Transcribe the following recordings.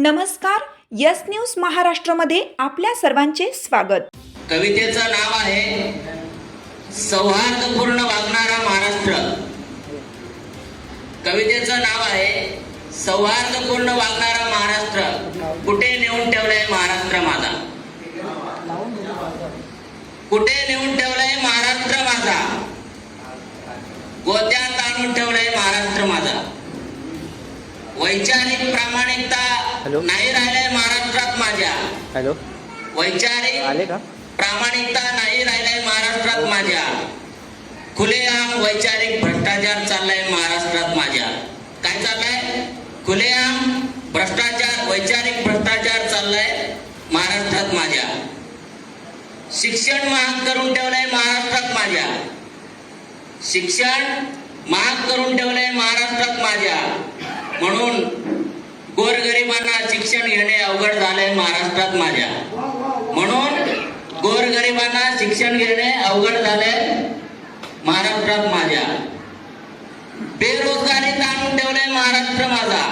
नमस्कार yes news महाराष्ट्रामध्ये आपल्या सर्वांचे स्वागत. कवितेचं नाव आहे सौहार्दपूर्ण वागणारा महाराष्ट्र. कवितेचं नाव आहे सौहार्दपूर्ण वागणारा महाराष्ट्र. कुठे नेऊन ठेवलाय महाराष्ट्र माझा? कुठे नेऊन ठेवलाय महाराष्ट्र माझा? गोत्यात आणून ठेवलाय महाराष्ट्र माझा. वैचारिक प्रामाणिकता नाही राहिलाय महाराष्ट्रात माझ्या. हॅलो. वैचारिक आले का? प्रामाणिकता नाही राहिलाय महाराष्ट्रात माझ्या. खुलेआम वैचारिक भ्रष्टाचार चाललाय महाराष्ट्रात माझ्या. काय चाललाय? खुलेआम भ्रष्टाचार वैचारिक भ्रष्टाचार चाललाय महाराष्ट्रात माझ्या. शिक्षण महाग करून ठेवलंय महाराष्ट्रात माझ्या. शिक्षण महाग करून ठेवलंय महाराष्ट्रात माझ्या. म्हणून मुलांना शिक्षण घेणे अवघड झालंय महाराष्ट्रात माझ्या. म्हणून गोरगरिबांना शिक्षण घेणे अवघड झालंय महाराष्ट्रात माझ्या. बेरोजगारीत आणून ठेवलंय महाराष्ट्र माझा.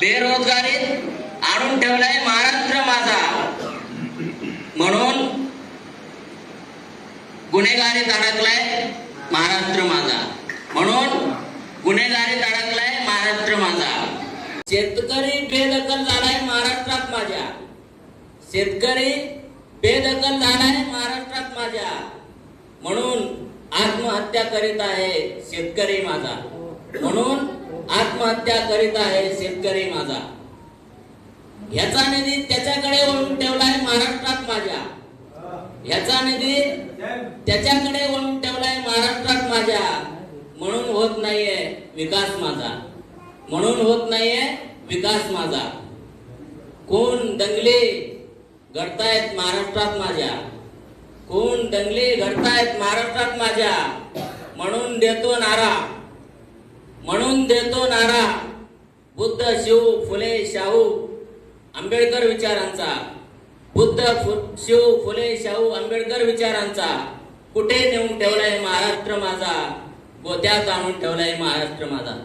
बेरोजगारीत आणून ठेवलंय महाराष्ट्र माझा. म्हणून गुन्हेगारीत अडकलाय महाराष्ट्र माझा. म्हणून गुन्हेगारीत अडकलाय महाराष्ट्र माझा शेतकरी बेदखल झालाय महाराष्ट्रात माझ्या. शेतकरी बेदखल झालाय महाराष्ट्रात माझ्या. म्हणून आत्महत्या करीत आहे शेतकरी माझा. म्हणून आत्महत्या करीत आहे शेतकरी माझा. ह्याचा निधी त्याच्याकडे वळून ठेवलाय महाराष्ट्रात माझ्या. ह्याचा निधी त्याच्याकडे वळून ठेवलाय महाराष्ट्रात माझ्या. म्हणून होत नाहीये विकास माझा. म्हणून होत नाहीये विकास माझा. कोण दंगले घडतायत महाराष्ट्रात माझ्या? कोण दंगले घडतायत महाराष्ट्रात माझ्या? म्हणून देतो नारा. म्हणून देतो नारा. बुद्ध शिव फुले शाहू आंबेडकर विचारांचा. बुद्ध फु- शिव फुले शाहू आंबेडकर विचारांचा. कुठे नेऊन ठेवलाय महाराष्ट्र माझा? गोत्यात आणून ठेवलाय महाराष्ट्र माझा.